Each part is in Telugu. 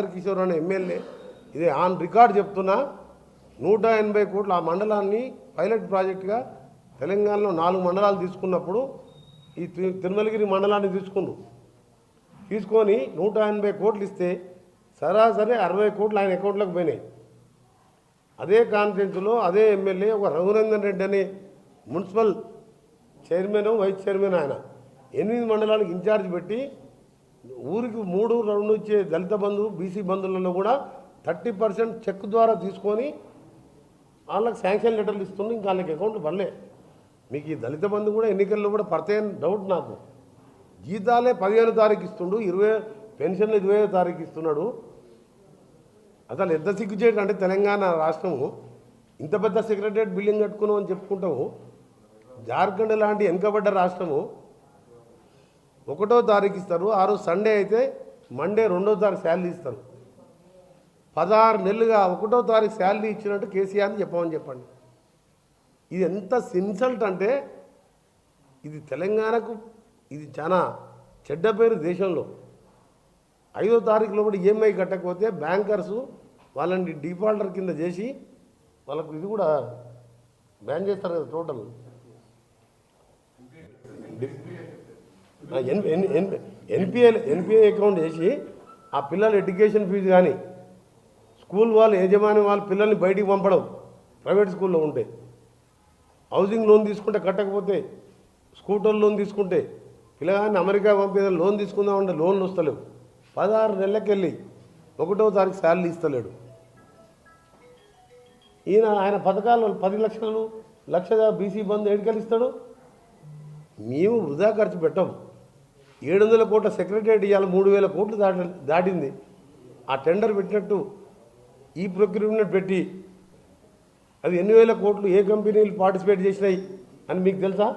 దాదర్ కిషోర్ అనే ఎమ్మెల్యే ఇది ఆన్ రికార్డ్ చెప్తున్నా నూట ఎనభై కోట్ల ఆ మండలాన్ని పైలట్ ప్రాజెక్టుగా తెలంగాణలో నాలుగు మండలాలు తీసుకున్నప్పుడు ఈ తి- తిరుమలగిరి మండలాన్ని తీసుకుండు తీసుకొని నూట ఎనభై కోట్లు ఇస్తే సరాసరి అరవై కోట్లు ఆయన అకౌంట్లోకి పోయినాయి. అదే కాన్ఫరెన్స్లో అదే ఎమ్మెల్యే ఒక రఘునందన్ రెడ్డి అనే మున్సిపల్ చైర్మన్ వైస్ చైర్మన్ ఆయన ఎనిమిది మండలాలకు ఇన్ఛార్జ్ పెట్టి ఊరికి మూడు రెండు ఇచ్చే దళిత బంధు బీసీ బంధువులలో కూడా థర్టీ పర్సెంట్ చెక్ ద్వారా తీసుకొని వాళ్ళకి శాంక్షన్ లెటర్లు ఇస్తుంది ఇంకా వాళ్ళకి అకౌంట్ పడలే. మీకు ఈ దళిత బంధు కూడా ఎన్నికల్లో కూడా పడతాయని డౌట్ నాకు. జీతాలే పదిహేను తారీఖు ఇస్తుండు ఇరవై పెన్షన్లు ఇరవై తారీఖు ఇస్తున్నాడు. అసలు ఎంత సిగ్గు అంటే తెలంగాణ రాష్ట్రము ఇంత పెద్ద సెక్రటరియట్ బిల్డింగ్ కట్టుకున్నాం అని చెప్పుకుంటాము. జార్ఖండ్ లాంటి వెనుకబడ్డ రాష్ట్రము ఒకటో తారీఖు ఇస్తారు ఆ రోజు సండే అయితే మండే రెండో తారీఖు శాలరీ ఇస్తారు. పదహారు నెలలుగా ఒకటో తారీఖు శాలరీ ఇచ్చినట్టు కేసీఆర్ని చెప్పమని చెప్పండి. ఇది ఎంత ఇన్సల్ట్ అంటే ఇది తెలంగాణకు ఇది చాలా చెడ్డ పేరు దేశంలో. ఐదో తారీఖులో కూడా ఈఎంఐ కట్టకపోతే బ్యాంకర్స్ వాళ్ళని డిఫాల్టర్ కింద చేసి వాళ్ళకు ఇది కూడా బ్యాన్ చేస్తారు కదా టోటల్. ఎన్పిఏ ఎన్పిఏ అకౌంట్ వేసి ఆ పిల్లల ఎడ్యుకేషన్ ఫీజు కానీ స్కూల్ వాళ్ళు యజమాని వాళ్ళ పిల్లల్ని బయటికి పంపడం ప్రైవేట్ స్కూల్లో ఉంటే. హౌసింగ్ లోన్ తీసుకుంటే కట్టకపోతే స్కూటర్ లోన్ తీసుకుంటే పిల్లగాన్ని అమెరికా పంపేదా లోన్ తీసుకుందామంటే లోన్లు వస్తలేవు. పదహారు నెలలకెళ్ళి ఒకటో తారీఖు శాలరీ ఇస్తలేడు. ఈయన ఆయన పథకాలు పది లక్షలు లక్ష బీసీ బంధు ఏడుకెళ్ళి ఇస్తాడు. మేము వృధా ఖర్చు పెట్టము ఏడు వందల కోట్ల సెక్రటరియట్ ఇవాళ మూడు వేల కోట్లు దాట దాటింది. ఆ టెండర్ పెట్టినట్టు ఈ ప్రొక్యూర్మెంట్ పెట్టి అది ఎన్ని వేల కోట్లు ఏ కంపెనీలు పార్టిసిపేట్ చేసినాయి అని మీకు తెలుసా?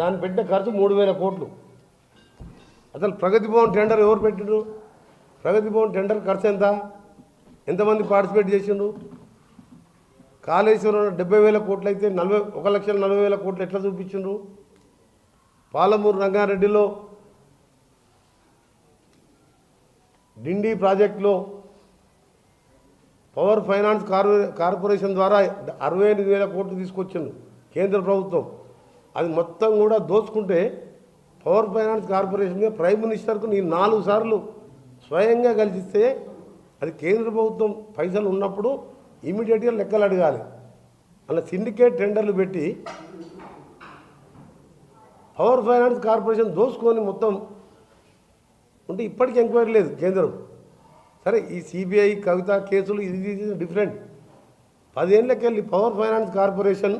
దాన్ని పెట్టిన ఖర్చు మూడు వేల కోట్లు. అసలు ప్రగతి భవన్ టెండర్ ఎవరు పెట్టిండ్రు? ప్రగతి భవన్ టెండర్ ఖర్చు ఎంత? ఎంతమంది పార్టిసిపేట్ చేసిండ్రు? కాళేశ్వరం డెబ్బై వేల కోట్లు అయితే నలభై ఒక లక్ష నలభై వేల కోట్లు ఎట్లా చూపించిండ్రు? పాలమూరు రంగారెడ్డిలో డిండి ప్రాజెక్టులో పవర్ ఫైనాన్స్ కార్పొరే కార్పొరేషన్ ద్వారా అరవై ఎనిమిది వేల కోట్లు తీసుకొచ్చిండు కేంద్ర ప్రభుత్వం. అది మొత్తం కూడా దోచుకుంటే పవర్ ఫైనాన్స్ కార్పొరేషన్గా ప్రైమ్ మినిస్టర్కు నేను నాలుగు సార్లు స్వయంగా కలిసిస్తే అది కేంద్ర ప్రభుత్వం పైసలు ఉన్నప్పుడు ఇమీడియట్గా లెక్కలు అడగాలి. అలా సిండికేట్ టెండర్లు పెట్టి పవర్ ఫైనాన్స్ కార్పొరేషన్ దోసుకొని మొత్తం ఉంటే ఇప్పటికీ ఎంక్వైరీ లేదు కేంద్రం. సరే ఈ సిబిఐ కవిత కేసులు ఇది ఇది డిఫరెంట్. పదేళ్ళకెళ్ళి పవర్ ఫైనాన్స్ కార్పొరేషన్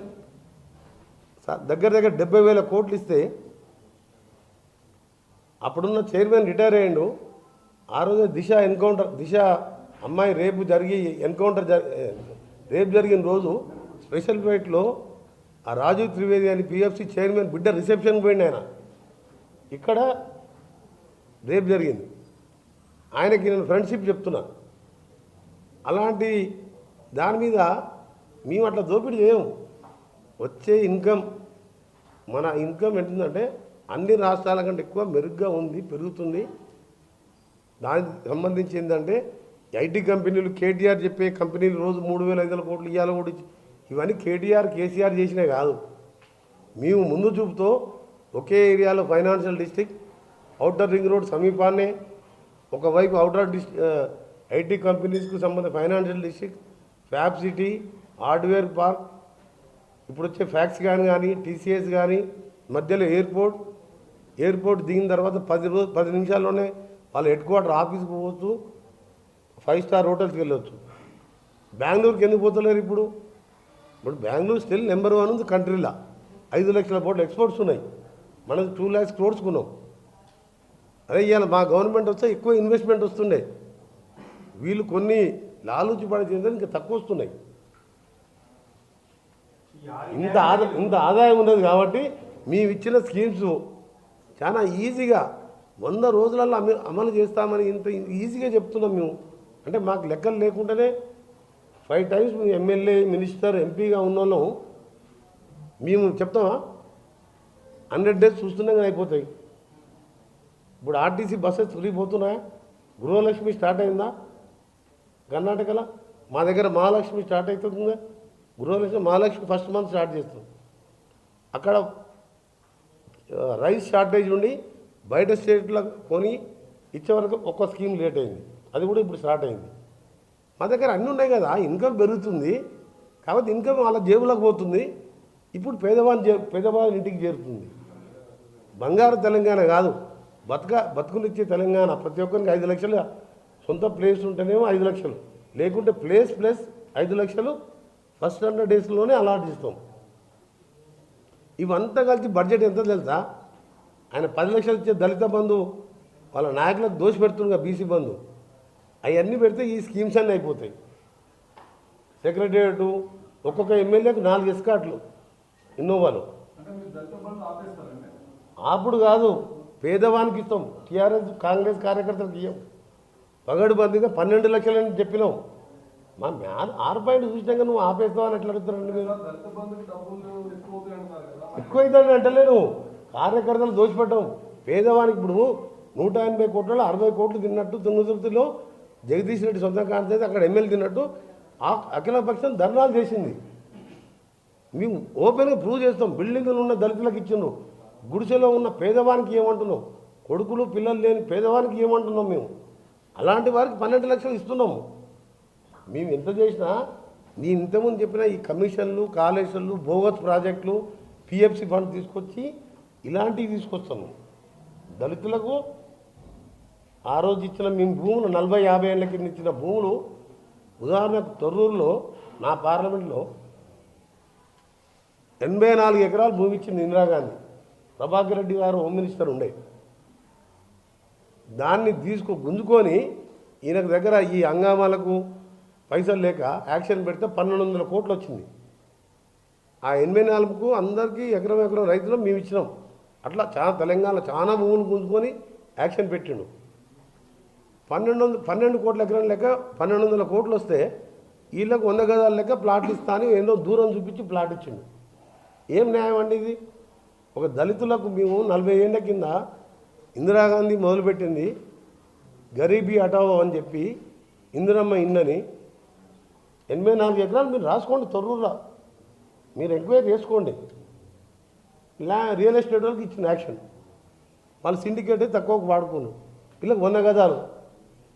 దగ్గర దగ్గర డెబ్బై వేల కోట్లు ఇస్తే అప్పుడున్న చైర్మన్ రిటైర్ అయ్యిండు. ఆ రోజు దిశ ఎన్కౌంటర్ దిశ అమ్మాయి రేపు జరిగి ఎన్కౌంటర్ జరి రేపు జరిగిన రోజు స్పెషల్ ఫ్లైట్లో ఆ రాజీవ్ త్రివేది అని పిఎఫ్సి చైర్మన్ బిడ్డ రిసెప్షన్ పోయింది ఆయన. ఇక్కడ రేపు జరిగింది. ఆయనకి నేను ఫ్రెండ్షిప్ చెప్తున్నా. అలాంటి దాని మీద మేము అట్లా దోపిడీ చేయము. వచ్చే ఇన్కమ్ మన ఇన్కమ్ ఏంటంటే అన్ని రాష్ట్రాల కంటే ఎక్కువ మెరుగ్గా ఉంది పెరుగుతుంది. దానికి సంబంధించి ఏంటంటే ఐటీ కంపెనీలు కేటీఆర్ చెప్పే కంపెనీలు రోజు మూడు వేల ఐదు వందల కోట్లు ఇవ్వాలి కూడా ఇవన్నీ కేటీఆర్ కేసీఆర్ చేసినవి కాదు. మేము ముందు చూపుతో ఒకే ఏరియాలో financial district outer ring road సమీపాన్నే ఒకవైపు అవుటర్ డిస్ ఐటీ కంపెనీస్కు సంబంధించిన financial district fab city hardware park ఇప్పుడు వచ్చే ఫ్యాక్స్ కానీ కానీ టీసీఎస్ కానీ మధ్యలో ఎయిర్పోర్ట్ ఎయిర్పోర్ట్ దిగిన తర్వాత పది రోజు పది నిమిషాల్లోనే వాళ్ళ హెడ్ క్వార్టర్ ఆఫీస్కి పోవచ్చు ఫైవ్ స్టార్ హోటల్స్కి వెళ్ళవచ్చు బెంగళూరుకి ఎందుకు పోతలేరు ఇప్పుడు? ఇప్పుడు బెంగళూరు స్టిల్ నెంబర్ వన్ ఉంది కంట్రీలో ఐదు లక్షల కోట్ల ఎక్స్పోర్ట్స్ ఉన్నాయి. మనం టూ ల్యాక్స్ క్రోడ్స్ కొన్నాం. అదే ఇవాళ మా గవర్నమెంట్ వస్తే ఎక్కువ ఇన్వెస్ట్మెంట్ వస్తుండే. వీళ్ళు కొన్ని లాలూచి పడే చేస్తే ఇంకా తక్కువ వస్తున్నాయి. ఇంత ఆదా ఇంత ఆదాయం ఉన్నది కాబట్టి మేము ఇచ్చిన స్కీమ్స్ చాలా ఈజీగా వంద రోజులలో అమలు చేస్తామని ఇంత ఈజీగా చెప్తున్నాం మేము. అంటే మాకు లెక్కలు లేకుండానే ఫైవ్ టైమ్స్ మేము ఎమ్మెల్యే మినిస్టర్ ఎంపీగా ఉన్న వాళ్ళం మేము చెప్తామా? హండ్రెడ్ డేస్ చూస్తున్నాం కానీ అయిపోతాయి. ఇప్పుడు ఆర్టీసీ బస్సెస్ ఫ్రీ పోతున్నాయా గృహలక్ష్మి స్టార్ట్ అయిందా? కర్ణాటకలో? మా దగ్గర మహాలక్ష్మి స్టార్ట్ అవుతుందా Gruhalakshmi Mahalakshmi first month start చేస్తుంది. అక్కడ రైస్ షార్టేజ్ నుండి బయట స్టేట్లో కొని ఇచ్చే వరకు ఒక్క స్కీమ్ లేట్ అయింది. అది కూడా ఇప్పుడు స్టార్ట్ అయింది. మా దగ్గర అన్నీ ఉన్నాయి కదా ఇన్కమ్ పెరుగుతుంది. కాబట్టి ఇన్కమ్ వాళ్ళ జేబులకు పోతుంది. ఇప్పుడు పేదవాని జే పేదవాళ్ళ ఇంటికి చేరుతుంది. బంగారు తెలంగాణ కాదు. బతుక బతుకునిచ్చే తెలంగాణ ప్రతి ఒక్కరికి ఐదు లక్షలు. సొంత ప్లేస్ ఉంటేనేమో ఐదు లక్షలు. లేకుంటే ప్లేస్ ప్లస్ ఐదు లక్షలు ఫస్ట్ హండ్రెడ్ డేస్లోనే అలాట్ ఇస్తాం ఇవంతా కలిసి బడ్జెట్ ఎంత తెలుసా? ఆయన పది లక్షలు ఇచ్చే దళిత బంధు వాళ్ళ నాయకులకు దోషి పెడుతుండగా బీసీ బంధు. అవన్నీ పెడితే ఈ స్కీమ్స్ అన్నీ అయిపోతాయి. సెక్రటరియట్ ఒక్కొక్క ఎమ్మెల్యేకు నాలుగు ఎస్కాట్లు ఇన్నోవాలు. అప్పుడు కాదు పేదవానికి ఇస్తాం. టీఆర్ఎస్ కాంగ్రెస్ కార్యకర్తలకు ఇయ్యం. పగడు బందిగా పన్నెండు లక్షలని చెప్పినాం. మా మ్యా ఆరు పాయింట్ చూసినాక నువ్వు ఆపేస్తావు అని ఎట్లా అడుగుతారండి మీరు? దళిత బంధుకి డబ్బులు ఎక్కువ అవుతాయి అంటున్నారు కదా. ఎక్కువైందని అంటలేను. కార్యకర్తలు దోషపెట్టాం పేదవానికి ఇప్పుడు నూట ఎనభై కోట్లలో అరవై కోట్లు తిన్నట్టు తుంగతుర్తిలో జగదీష్ రెడ్డి సొంతం కాంతే అక్కడ ఎమ్మెల్యే తిన్నట్టు ఆ అఖిలపక్షం ధర్నాలు చేసింది. మేము ఓపెన్గా ప్రూవ్ చేస్తాం. బిల్డింగ్లు ఉన్న దళితులకు ఇచ్చినాం గుడిసెలో ఉన్న పేదవానికి ఏమంటున్నాం కొడుకులు పిల్లలు లేని పేదవానికి ఏమంటున్నాం మేము? అలాంటి వారికి పన్నెండు లక్షలు ఇస్తున్నాము. మేము ఎంత చేసినా నీ ఇంతకుముందు చెప్పిన ఈ కమిషన్లు కాలేజీలు బోగస్ ప్రాజెక్టులు పిఎఫ్సి ఫండ్ తీసుకొచ్చి ఇలాంటివి తీసుకొస్తాము. దళితులకు ఆ రోజు ఇచ్చిన మేము భూములు నలభై యాభై ఏళ్ళ కింద ఇచ్చిన భూములు ఉదాహరణకు తొర్రూరులో నా పార్లమెంట్లో ఎనభై నాలుగు ఎకరాలు భూమి ఇచ్చింది ఇందిరాగాంధీ. ప్రభాకర్ రెడ్డి గారు హోమ్ మినిస్టర్ ఉండే. దాన్ని తీసుకు గుంజుకొని ఈయనకు దగ్గర ఈ హంగామాలకు పైసలు లేక యాక్షన్ పెడితే పన్నెండు వందల కోట్లు వచ్చింది. ఆ ఎనభై నాలుగుకు అందరికీ ఎకరం ఎకరం రైతులు మేము ఇచ్చినాం. అట్లా చాలా తెలంగాణలో చాలా భూములు గుంజుకొని యాక్షన్ పెట్టిండు. పన్నెండు వందల పన్నెండు కోట్ల ఎకరం లెక్క పన్నెండు వందల కోట్లు వస్తే వీళ్ళకు వంద గదాల లెక్క ప్లాట్లు ఇస్తాను అని ఏందో దూరం చూపించి ప్లాట్ ఇచ్చిండు. ఏం న్యాయం అండి ఇది? ఒక దళితులకు మేము నలభై ఏళ్ళ కింద ఇందిరాగాంధీ మొదలుపెట్టింది గరీబీ హటావో అని చెప్పి ఇందిరమ్మ ఇందని ఎనభై నాలుగు ఎకరాలు మీరు రాసుకోండి తొర్రూరులో. మీరు ఎంక్వైరీ చేసుకోండి. ఇలా రియల్ ఎస్టేట్ వాళ్ళకి ఇచ్చిన యాక్షన్. వాళ్ళు సిండికేట్ తక్కువకు వాడుకోను. వీళ్ళకి వంద గదాలు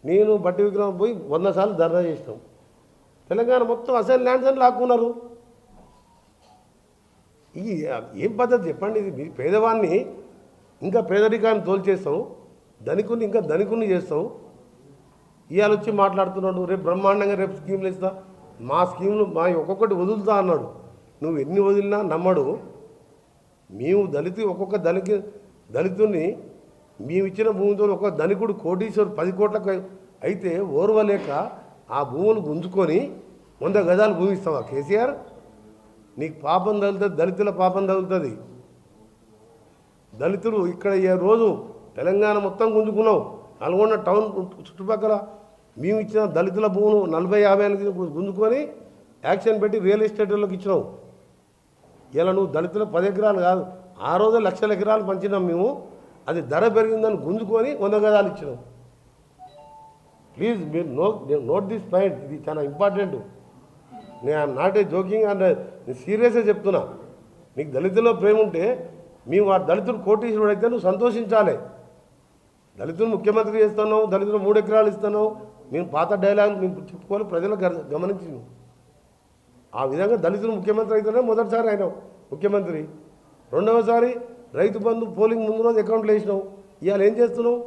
నేను బట్టి విగ్రహం పోయి వంద సార్లు ధర్నా చేసినాం. తెలంగాణ మొత్తం అసలు ల్యాండ్స్ అని లాక్కున్నారు. ఈ ఏం పద్ధతి చెప్పండి ఇది? పేదవాడిని పేదవాన్ని ఇంకా పేదరికాన్ని తోల్చేస్తాం. ధనికుని ఇంకా ధనికుని చేస్తాం. ఇవాళ వచ్చి మాట్లాడుతున్నాడు రేపు బ్రహ్మాండంగా రేపు స్కీమ్లు ఇస్తా. మా స్కీమ్లు మా ఒక్కొక్కటి వదులుతా అన్నాడు. నువ్వు ఎన్ని వదిలినా నమ్మడు. మేము దళితు ఒక్కొక్క దళిత దళితుని మేము ఇచ్చిన భూమితో ఒక ధనికుడు కోటీశ్వరు పది కోట్లకు అయితే ఓర్వలేక ఆ భూములు గుంజుకొని వంద గజాలు భూమి ఇస్తావా కేసీఆర్. నీకు పాపం తగులుతుంది దళితుల పాపం తగులుతుంది. దళితులు ఇక్కడ ఈ రోజు తెలంగాణ మొత్తం గుంజుకున్నావు. నల్గొండ టౌన్ చుట్టుపక్కల మేము ఇచ్చిన దళితుల భూములు నలభై యాభై ఎనిమిది గుంజుకొని యాక్షన్ పెట్టి రియల్ ఎస్టేట్లోకి ఇచ్చినావు ఇలా నువ్వు దళితులు పది ఎకరాలు కాదు ఆ రోజు లక్షల ఎకరాలు పంచినాం మేము. అది ధర పెరిగిందని గుంజుకొని వంద గదాలు ఇచ్చినాం. ప్లీజ్ మీరు నో నోట్ దిస్ పాయింట్ ఇది చాలా ఇంపార్టెంట్ నేను నాట్ ఏ జోకింగ్ అండ్ నేను సీరియస్గా చెప్తున్నా. నీకు దళితుల్లో ప్రేమ ఉంటే మేము ఆ దళితుడు కోటీశ్వరుడు అయితే నువ్వు సంతోషించాలి. దళితులు ముఖ్యమంత్రి చేస్తున్నావు దళితులు మూడు ఎకరాలు ఇస్తున్నావు. మేము పాత డైలాగ్ మేము చెప్పుకోవాలి ప్రజలు గ- గమనించి ఆ విధంగా దళితులు ముఖ్యమంత్రి అయితేనే మొదటిసారి అయినావు ముఖ్యమంత్రి. రెండవసారి రైతు బంధు పోలింగ్ ముందు రోజు అకౌంట్లు వేసినావు. ఇవాళ ఏం చేస్తున్నావు?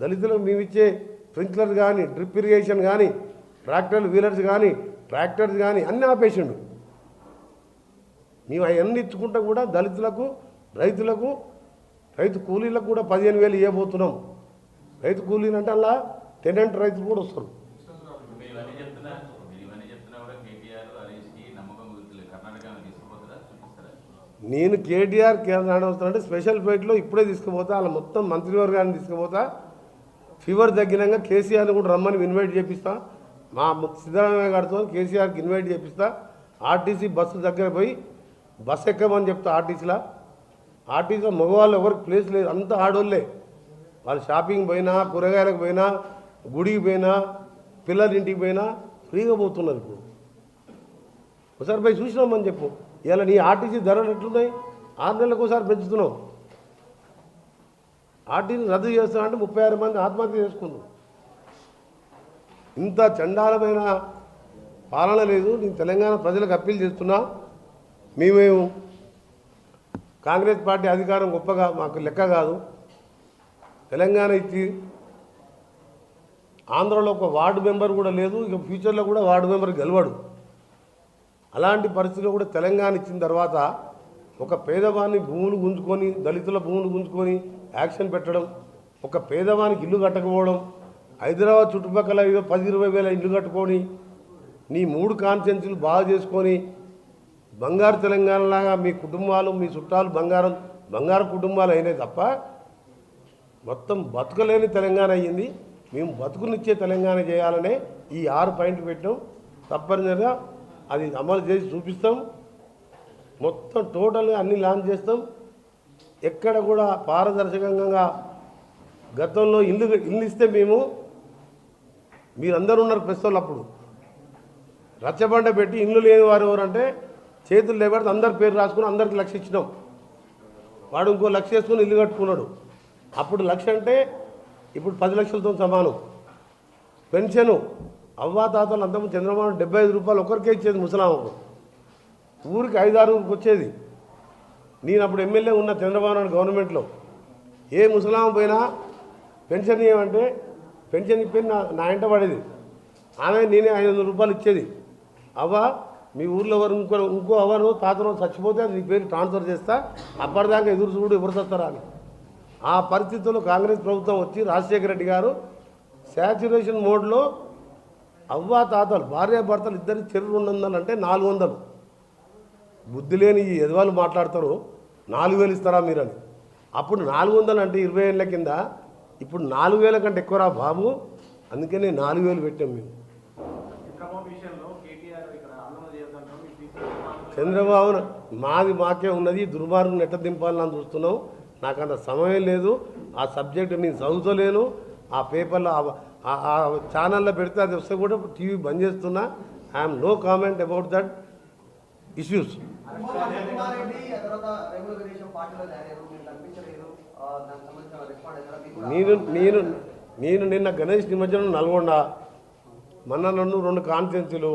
దళితులకు మేము ఇచ్చే స్ప్రింక్లర్ కానీ డ్రిప్ ఇరిగేషన్ కానీ ట్రాక్టర్లు వీలర్స్ కానీ ట్రాక్టర్స్ కానీ అన్నీ ఆపేసిండు. మేము అవన్నీ ఇచ్చుకుంటా కూడా దళితులకు రైతులకు రైతు కూలీలకు కూడా పదిహేను వేలు ఇవ్వబోతున్నాం. రైతు కూలీలు అంటే అలా టెనెంట్ రైతులు కూడా వస్తారు మీరు ఇవన్నీ చెప్తున్నా మీరు ఇవన్నీ చెప్తున్నా కూడా కేటీఆర్ హరీష్కి నమ్మకం కుదురుతలేదు కర్ణాటక తీసుకుపోతారా చూపిస్తారా నేను కేటీఆర్ కేరళ వస్తానంటే స్పెషల్ ఫ్లైట్లో ఇప్పుడే తీసుకుపోతా వాళ్ళ మొత్తం మంత్రివర్గాన్ని తీసుకుపోతా. ఫీవర్ తగ్గినాక కేసీఆర్ని కూడా రమ్మని ఇన్వైట్ చేపిస్తా. మా సిద్ధరామయ్య గారితో కేసీఆర్కి ఇన్వైట్ చేపిస్తా. ఆర్టీసీ బస్సు దగ్గర పోయి బస్సు ఎక్కమని చెప్తా ఆర్టీసీలో. ఆర్టీసీలో మగవాళ్ళు ఎవరికి ప్లేస్ లేదు అంతా ఆడోళ్ళే. వాళ్ళు షాపింగ్ పోయినా కూరగాయలకు పోయినా గుడికి పోయినా పిల్లల ఇంటికి పోయినా ఫ్రీగా పోతున్నారు ఇప్పుడు. ఒకసారి పోయి చూసినామని చెప్పు. ఇలా నీ ఆర్టీసీ ధరలు ఎట్లున్నాయి? ఆరు నెలలకు ఒకసారి పెంచుతున్నావు. ఆర్టీసీ రద్దు చేస్తున్నా అంటే ముప్పై ఆరు మంది ఆత్మహత్య చేసుకుందాం. ఇంత చండాలమైన పాలన లేదు. నేను తెలంగాణ ప్రజలకు అప్పీల్ చేస్తున్నా. మేమేము కాంగ్రెస్ పార్టీ అధికారం గొప్పగా మాకు లెక్క కాదు. తెలంగాణ ఇచ్చి ఆంధ్రలో ఒక వార్డు మెంబర్ కూడా లేదు. ఇక ఫ్యూచర్లో కూడా వార్డు మెంబర్ గెలవడు. అలాంటి పరిస్థితిలో కూడా తెలంగాణ ఇచ్చిన తర్వాత ఒక పేదవాన్ని భూములు గుంజుకొని దళితుల భూములు గుంజుకొని యాక్షన్ పెట్టడం ఒక పేదవానికి ఇల్లు కట్టకపోవడం హైదరాబాద్ చుట్టుపక్కల ఏదో పది ఇరవై వేల ఇల్లు కట్టుకొని నీ మూడు కాన్ఫిడెన్స్లు బాగా చేసుకొని బంగారు తెలంగాణలాగా మీ కుటుంబాలు మీ చుట్టాలు బంగారం బంగారు కుటుంబాలు అయినాయి తప్ప మొత్తం బతుకలేని తెలంగాణ అయ్యింది. మేము బతుకునిచ్చే తెలంగాణ చేయాలనే ఈ ఆరు పాయింట్లు పెట్టాం తప్పనిసరిగా అది అమలు చేసి చూపిస్తాం. మొత్తం టోటల్గా అన్ని లాంచ్ చేస్తాం. ఎక్కడ కూడా పారదర్శకంగా గతంలో ఇల్లు ఇల్లు ఇస్తే మేము మీరందరూ ఉన్నారు ప్రస్తుతం అప్పుడు. రచ్చబండ పెట్టి ఇల్లు లేని వారు ఎవరంటే చేతులు లేబడితే అందరి పేరు రాసుకుని అందరికి లక్ష ఇచ్చినాం. వాడు ఇంకో లక్ష వేసుకుని ఇల్లు కట్టుకున్నాడు. అప్పుడు లక్ష అంటే ఇప్పుడు పది లక్షలతో సమానం. పెన్షను అవ్వాతాతలు తాతలు చంద్రబాబు డెబ్బై ఐదు రూపాయలు ఒకరికే ఇచ్చేది ముసలామకు ఊరికి ఐదారు ఊరికి వచ్చేది. నేను అప్పుడు ఎమ్మెల్యే ఉన్న చంద్రబాబు నాయుడు గవర్నమెంట్లో. ఏ ముసలామ పోయినా పెన్షన్ ఏమంటే పెన్షన్ ఇప్పి నా నా ఇంట పడేది. ఆమె నేనే ఐదు వందల రూపాయలు ఇచ్చేది. అవ్వ మీ ఊర్లో ఎవరు ఇంకో ఇంకో అవ్వను తాతను చచ్చిపోతే నీ పేరు ట్రాన్స్ఫర్ చేస్తా అప్పటిదాకా ఎదురు చూడు ఎవరు చస్తారా అని. ఆ పరిస్థితుల్లో కాంగ్రెస్ ప్రభుత్వం వచ్చి రాజశేఖర రెడ్డి గారు శాచ్యురేషన్ మోడ్లో అవ్వ తాతలు భార్యాభర్తలు ఇద్దరు చెరువు రెండు వందలు అంటే నాలుగు వందలు బుద్ధి లేని ఈ ఎదవాళ్ళు మాట్లాడతారు నాలుగు వేలు ఇస్తారా మీరని. అప్పుడు నాలుగు వందలు అంటే ఇరవై ఏళ్ళ కింద ఇప్పుడు నాలుగు వేల కంటే ఎక్కువరా బాబు? అందుకనే నాలుగు వేలు పెట్టాం మేము. చంద్రబాబు మాది మాకే ఉన్నది దుర్మార్గం నెట్ట దింపాలని చూస్తున్నాం. నాకు అంత సమయం లేదు ఆ సబ్జెక్ట్ నేను చదువుతలేను ఆ పేపర్లో ఆ- ఛానల్లో పెడితే అది వస్తే కూడా టీవీ బంద్ చేస్తున్నా. I'm no comment about that issues నేను నేను నేను నిన్న గణేష్ నిమజ్జనం నల్గొండ మొన్న నన్ను రెండు కాన్ఫరెన్సీలు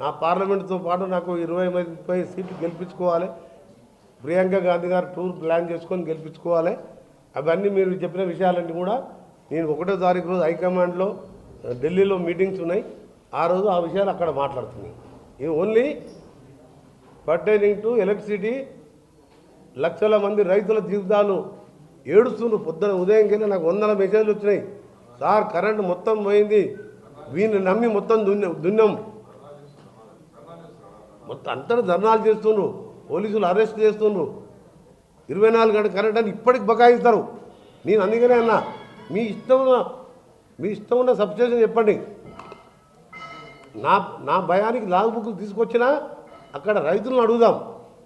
నా పార్లమెంట్తో పాటు నాకు ఇరవై ముప్పై సీట్లు గెలిపించుకోవాలి. ప్రియాంక గాంధీ గారు టూర్ ప్లాన్ చేసుకొని గెలిపించుకోవాలి. అవన్నీ మీరు చెప్పిన విషయాలన్నీ కూడా నేను ఒకటో తారీఖు రోజు హైకమాండ్లో ఢిల్లీలో మీటింగ్స్ ఉన్నాయి. ఆ రోజు ఆ విషయాలు అక్కడ మాట్లాడుతున్నాయి. ఇది ఓన్లీ పర్టైనింగ్ టు ఎలక్ట్రిసిటీ లక్షల మంది రైతుల జీవితాలు ఏడుస్తున్నారు పొద్దున ఉదయం కింద నాకు వందల మెసేజ్లు వచ్చినాయి. సార్ కరెంటు మొత్తం పోయింది. వీళ్ళని నమ్మి మొత్తం దున్న దున్నాం. మొత్తం అంతా ధర్నాలు చేస్తుండ్రు. పోలీసులు అరెస్ట్ చేస్తుండ్రు. ఇరవై నాలుగు గంటల కరెంట్ అని ఇప్పటికి బకాయిస్తారు. నేను అందుకనే అన్నా మీ ఇష్టం మీ ఇష్టం ఉన్న సబ్స్టేషన్ చెప్పండి. నా నా భయానికి లాగ్ బుక్లు తీసుకొచ్చినా అక్కడ రైతులను అడుగుదాం.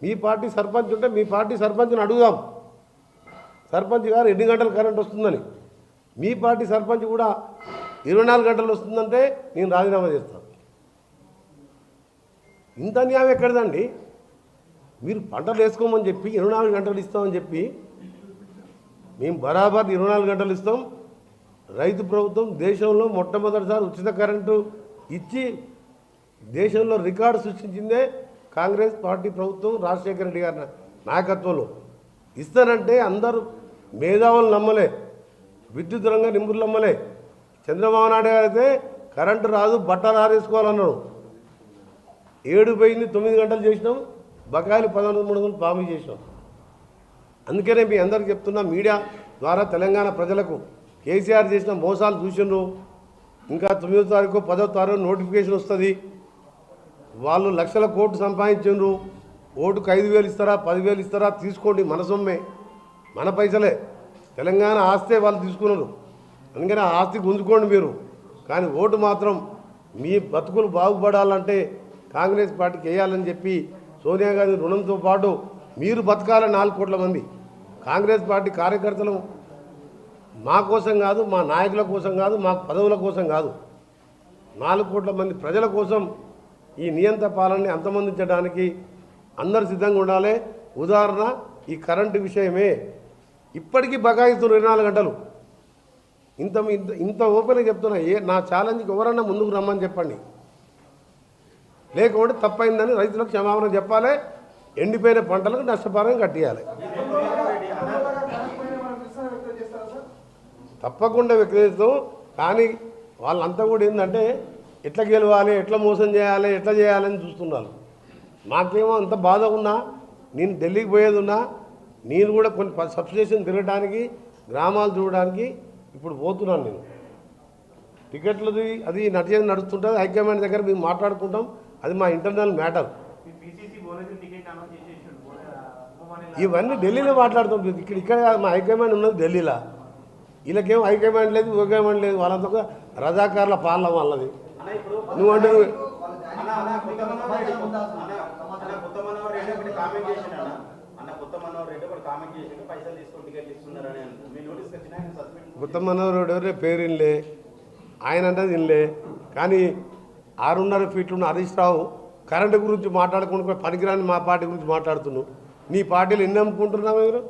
మీ పార్టీ సర్పంచ్ ఉంటే మీ పార్టీ సర్పంచ్ని అడుగుదాం. సర్పంచ్ గారు ఎన్ని గంటలు కరెంట్ వస్తుందని. మీ పార్టీ సర్పంచ్ కూడా ఇరవై నాలుగు గంటలు వస్తుందంటే నేను రాజీనామా చేస్తాను ఇంత అన్యాయం ఎక్కడిదండి? మీరు పంటలు వేసుకోమని చెప్పి ఇరవై నాలుగు గంటలు ఇస్తామని చెప్పి మేము బరాబర్ ఇరవై నాలుగు గంటలు ఇస్తాం. రైతు ప్రభుత్వం దేశంలో మొట్టమొదటిసారి ఉచిత కరెంటు ఇచ్చి దేశంలో రికార్డు సృష్టించిందే కాంగ్రెస్ పార్టీ ప్రభుత్వం రాజశేఖర రెడ్డి గారి నాయకత్వంలో. ఇస్తానంటే అందరూ మేధావులు నమ్మలే విద్యుత్ రంగ నింపులు నమ్మలే. చంద్రబాబు నాయుడు గారు అయితే కరెంటు రాదు బట్టలు ఆరేసుకోవాలన్నాడు ఏడు పోయింది తొమ్మిది గంటలు చేసినాం. బకాయిలు పదకొండు మూడు వందలు పాము చేసినాం. అందుకనే మీ అందరికి చెప్తున్నా మీడియా ద్వారా తెలంగాణ ప్రజలకు కేసీఆర్ చేసిన మోసాలు చూసిండ్రు. ఇంకా తొమ్మిదో తారీఖు పదో తారీఖు నోటిఫికేషన్ వస్తుంది. వాళ్ళు లక్షల కోట్లు సంపాదించిండ్రు. ఓటుకు ఐదు వేలు ఇస్తారా పదివేలు ఇస్తారా తీసుకోండి మన సొమ్మే మన పైసలే. తెలంగాణ ఆస్తే వాళ్ళు తీసుకున్నారు. అందుకని ఆ ఆస్తి గుంజుకోండి మీరు. కానీ ఓటు మాత్రం మీ బతుకులు బాగుపడాలంటే కాంగ్రెస్ పార్టీకి వేయాలని చెప్పి సోనియా గాంధీ రుణంతో పాటు మీరు బతకాల నాలుగు కోట్ల మంది. కాంగ్రెస్ పార్టీ కార్యకర్తలు మా కోసం కాదు మా నాయకుల కోసం కాదు మా పదవుల కోసం కాదు. నాలుగు కోట్ల మంది ప్రజల కోసం ఈ నియంత్ర పాలనని అంతమందించడానికి అందరు సిద్ధంగా ఉండాలి. ఉదాహరణ ఈ కరెంటు విషయమే. ఇప్పటికీ బకాయిస్తున్న ఇరవై నాలుగు గంటలు. ఇంత ఇంత ఇంత ఓపెన్గా చెప్తున్నా ఏ నా ఛాలెంజ్కి ఎవరన్నా ముందుకు రమ్మని చెప్పండి. లేకుంటే తప్పైందని రైతులకు క్షమాపణ చెప్పాలి. ఎండిపోయిన పంటలకు నష్టపరం కట్టియాలి. తప్పకుండా విక్రయిస్తాం కానీ వాళ్ళంతా కూడా ఏంటంటే ఎట్లా గెలవాలి ఎట్లా మోసం చేయాలి ఎట్లా చేయాలని చూస్తున్నారు. మాకేమో అంత బాధ ఉన్నా నేను ఢిల్లీకి పోయేది ఉన్నా నేను కూడా కొన్ని సబ్స్టేషన్ తిరగడానికి గ్రామాలు చూడడానికి ఇప్పుడు పోతున్నాను నేను. టికెట్లది అది నడిచేది నడుస్తుంటుంది హైకమాండ్ దగ్గర మేము మాట్లాడుకుంటాం అది మా ఇంటర్నల్ మ్యాటర్ ఇవన్నీ ఢిల్లీలో మాట్లాడుతుంటుంది ఇక్కడ ఇక్కడ మా హైకమాండ్ ఉన్నది ఢిల్లీలో. వీళ్ళకేం హైకమాండ్ లేదు హైకమాండ్ లేదు వాళ్ళంతా రజాకారుల పాలన వాళ్ళది. నువ్వు అంటే నువ్వు- కొత్త మనోహర్ రెడ్డి ఎవరే పేరు వినలే. ఆయన అంటే వినలే. కానీ ఆరున్నర ఫీట్లు ఉన్న హరీష్ రావు కరెంటు గురించి మాట్లాడుకుంటూ పనికిరాని మా పార్టీ గురించి మాట్లాడుతున్నావు. నీ పార్టీలు ఎన్ని అమ్ముకుంటున్నావు మీరు?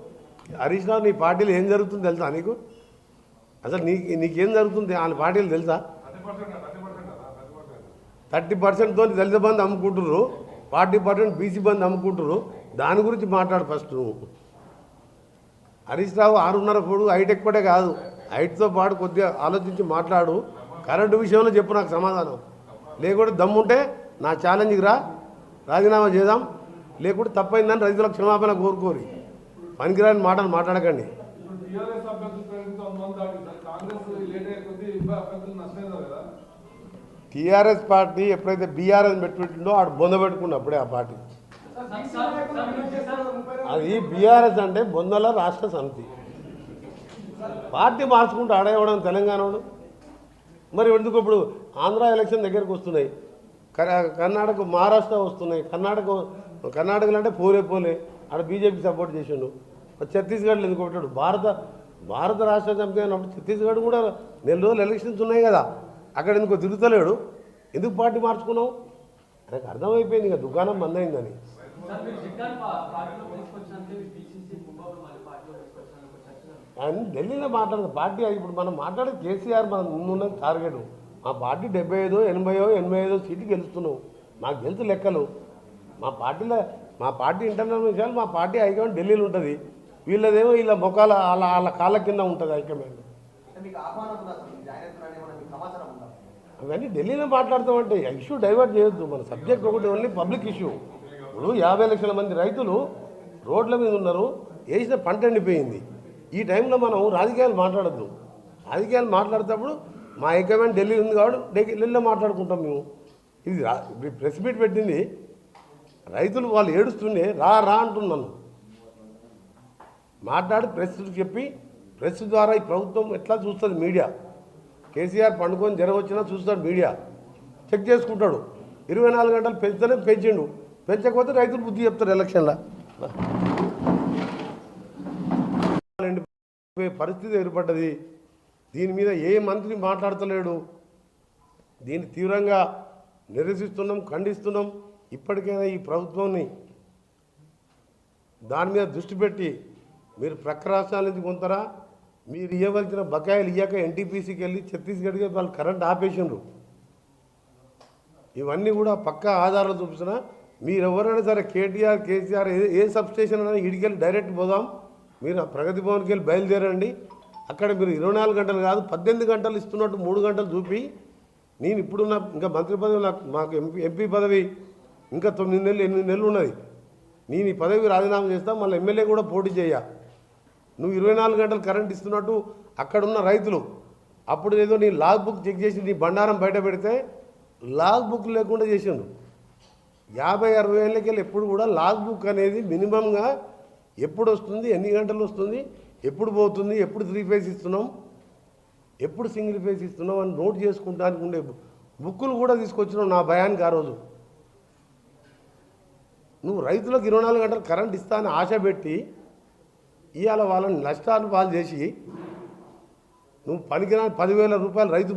హరీష్ రావు నీ పార్టీలు ఏం జరుగుతుంది తెలుసా నీకు? అసలు నీ నీకేం జరుగుతుంది? ఆయన పార్టీలు తెలుసా? థర్టీ పర్సెంట్ థర్టీ పర్సెంట్ పర్సెంట్తో దళిత బంధు అమ్ముకుంటున్నారు ఫార్టీ పర్సెంట్ బీసీ బంధు అమ్ముకుంటున్నారు దాని గురించి మాట్లాడు ఫస్ట్ నువ్వు. హరీష్ రావు ఆరున్నర పొడు హైట్ ఎక్కువడే కాదు. హైట్తో పాటు కొద్దిగా ఆలోచించి మాట్లాడు. కరెంటు విషయంలో చెప్పు నాకు సమాధానం. లేకుంటే దమ్ముంటే నా ఛాలెంజ్కి రా. రాజీనామా చేద్దాం. లేకుంటే తప్పైందని రైతులకు క్షమాపణ కోరుకోరి పనికిరాని మాటలు మాట్లాడకండి. టీఆర్ఎస్ పార్టీ ఎప్పుడైతే బీఆర్ఎస్ పెట్టుకుంటుందో ఆడు బొంద పెట్టుకుండు అప్పుడే ఆ పార్టీ. అది బీఆర్ఎస్ అంటే బొందల రాష్ట్ర సమితి. పార్టీ మార్చుకుంటూ ఆడేవడం తెలంగాణలో మరి ఎందుకు ఇప్పుడు ఆంధ్ర ఎలక్షన్ దగ్గరకు వస్తున్నాయి? కర్ణాటక మహారాష్ట్ర వస్తున్నాయి. కర్ణాటక కర్ణాటకలో అంటే పోలే పోలే. ఆడ బీజేపీ సపోర్ట్ చేసిండు. ఛత్తీస్గఢ్లో ఎందుకు భారత భారత రాష్ట్ర సమితి అన్నప్పుడు ఛత్తీస్గఢ్ కూడా నెల రోజులు ఎలక్షన్స్ ఉన్నాయి కదా. అక్కడ ఎందుకో తిరుగుతలేడు? ఎందుకు పార్టీ మార్చుకున్నావు? నాకు అర్థమైపోయింది ఇక. దుకాణం బంద్ అయిందని. ఢిల్లీలో మాట్లాడదు. పార్టీ ఇప్పుడు మనం మాట్లాడే కేసీఆర్ మన ముందున్న టార్గెట్ మా పార్టీ డెబ్బై ఐదో ఎనభైయో ఎనభై ఐదో సీటు గెలుస్తున్నాం మాకు తెలుసు లెక్కలు. మా పార్టీలో మా పార్టీ ఇంటర్నల్ విషయాలు మా పార్టీ హైకమాండ్ ఢిల్లీలో ఉంటుంది. వీళ్ళదేమో వీళ్ళ ముఖాల వాళ్ళ వాళ్ళ కాళ్ళ కింద ఉంటుంది హైకమాండ్. అవన్నీ ఢిల్లీలో మాట్లాడతామంటే ఇష్యూ డైవర్ట్ చేయొద్దు. మన సబ్జెక్ట్ ఒకటి ఓన్లీ పబ్లిక్ ఇష్యూ ఇప్పుడు యాభై లక్షల మంది రైతులు రోడ్ల మీద ఉన్నారు వేసిన పంట ఎండిపోయింది. ఈ టైంలో మనం రాజకీయాలు మాట్లాడద్దు. రాజకీయాలు మాట్లాడేటప్పుడు మా హైకమాండ్ ఢిల్లీ ఉంది కాబట్టి ఢిల్లీ- ఢిల్లీలో మాట్లాడుకుంటాం మేము. ఇది రా- ప్రెస్ మీట్ పెట్టింది. రైతులు వాళ్ళు ఏడుస్తుండే రా రా అంటున్నాను మాట్లాడి ప్రెస్ చెప్పి ప్రెస్ ద్వారా ఈ ప్రభుత్వం ఎట్లా చూస్తుంది మీడియా? కేసీఆర్ పండుకొని జ్వరం వచ్చినా చూస్తాడు మీడియా. చెక్ చేసుకుంటాడు. ఇరవై నాలుగు గంటలు పెంచుతూనే పెంచిండు. పెంచకపోతే రైతులు బుద్ధి చెప్తారు ఎలక్షన్లో. పరిస్థితి ఏర్పడ్డది. దీని మీద ఏ మంత్రి మాట్లాడతలేడు. దీన్ని తీవ్రంగా నిరసిస్తున్నాం ఖండిస్తున్నాం. ఇప్పటికైనా ఈ ప్రభుత్వాన్ని దాని మీద దృష్టి పెట్టి మీరు ప్రక్క రాష్ట్రాల నుంచి కొంటారా మీరు ఇవ్వవలసిన బకాయిలు ఇయ్యాక ఎన్టీపీసీకి వెళ్ళి ఛత్తీస్గఢ్కి వాళ్ళు కరెంట్ ఆపేసిండ్రు. ఇవన్నీ కూడా పక్కా ఆధారాలు చూపించిన మీరు ఎవరైనా సరే కేటీఆర్ కేసీఆర్ ఏ ఏ అయినా ఇడికెళ్ళి డైరెక్ట్ పోదాం. మీరు ఆ ప్రగతి భవన్కి వెళ్ళి బయలుదేరండి. అక్కడ మీరు ఇరవై నాలుగు గంటలు కాదు పద్దెనిమిది గంటలు ఇస్తున్నట్టు మూడు గంటలు చూపి నేను ఇప్పుడున్న ఇంకా మంత్రి పదవి నాకు మాకు ఎంపీ ఎంపీ పదవి ఇంకా తొమ్మిది నెలలు ఎనిమిది నెలలు ఉన్నది. నేను ఈ పదవి రాజీనామా చేస్తా మళ్ళీ ఎమ్మెల్యే కూడా పోటీ చేయ నువ్వు ఇరవై నాలుగు గంటలు కరెంట్ ఇస్తున్నట్టు అక్కడున్న రైతులు అప్పుడు ఏదో నీ లాగ్ బుక్ చెక్ చేసి నీ బండారం బయట పెడితే లాగ్ బుక్ లేకుండా చేసిండు. యాభై అరవై ఏళ్ళకి వెళ్ళి ఎప్పుడు కూడా లాగ్ బుక్ అనేది మినిమంగా ఎప్పుడు వస్తుంది ఎన్ని గంటలు వస్తుంది ఎప్పుడు పోతుంది ఎప్పుడు త్రీ ఫేస్ ఇస్తున్నాం ఎప్పుడు సింగిల్ ఫేస్ ఇస్తున్నాం అని నోట్ చేసుకుంటానికి ఉండే బుక్కులు కూడా తీసుకొచ్చినావు నా భయానికి ఆ రోజు. నువ్వు రైతులకు ఇరవై నాలుగు గంటలు కరెంట్ ఇస్తా అని ఆశ పెట్టి ఇవాళ వాళ్ళని నష్టాలు పాలు చేసి నువ్వు పనికిరాని పదివేల రూపాయలు రైతు